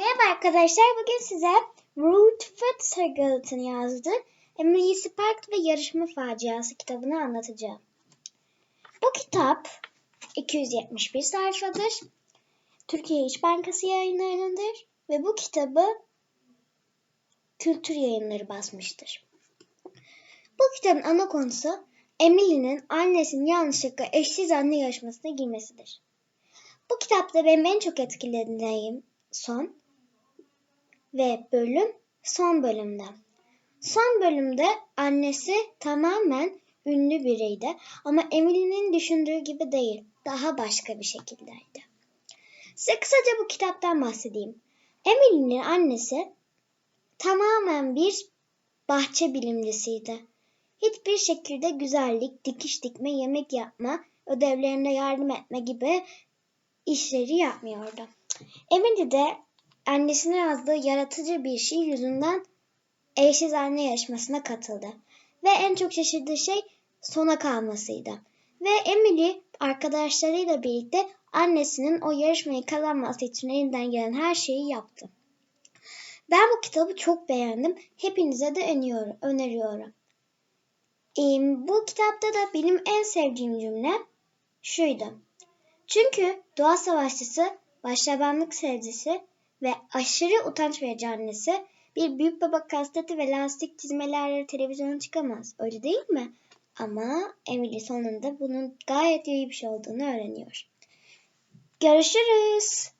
Merhaba arkadaşlar. Bugün size Ruth Fitzgerald'ın yazdığı Emily Spark ve Yarışma Faciası kitabını anlatacağım. Bu kitap 271 sayfadır. Türkiye İş Bankası yayınlarındadır ve bu kitabı kültür yayınları basmıştır. Bu kitabın ana konusu Emily'nin annesinin yanlışlıkla eşsiz anne yarışmasına girmesidir. Bu kitapta benim en çok etkilediğim son ve bölüm son bölümde. Son bölümde annesi tamamen ünlü biriydi ama Emily'nin düşündüğü gibi değil, daha başka bir şekildeydi. Size kısaca bu kitaptan bahsedeyim. Emily'nin annesi tamamen bir bahçe bilimcisiydi. Hiçbir şekilde güzellik, dikiş dikme, yemek yapma, ödevlerinde yardım etme gibi işleri yapmıyordu. Emily de annesine yazdığı yaratıcı bir şey yüzünden eşsiz anne yarışmasına katıldı. Ve en çok şaşırdığı şey sona kalmasıydı. Ve Emily arkadaşlarıyla birlikte annesinin o yarışmayı kazanması için elinden gelen her şeyi yaptı. Ben bu kitabı çok beğendim. Hepinize de öneriyorum. Ee, bu kitapta da benim en sevdiğim cümle şuydu. Çünkü doğa savaşçısı, başlabanlık sevgisi ve aşırı utanç verici annesi bir büyük baba kasteti ve lastik çizmelerle televizyona çıkamaz. Öyle değil mi? Ama Emily sonunda bunun gayet iyi bir şey olduğunu öğreniyor. Görüşürüz.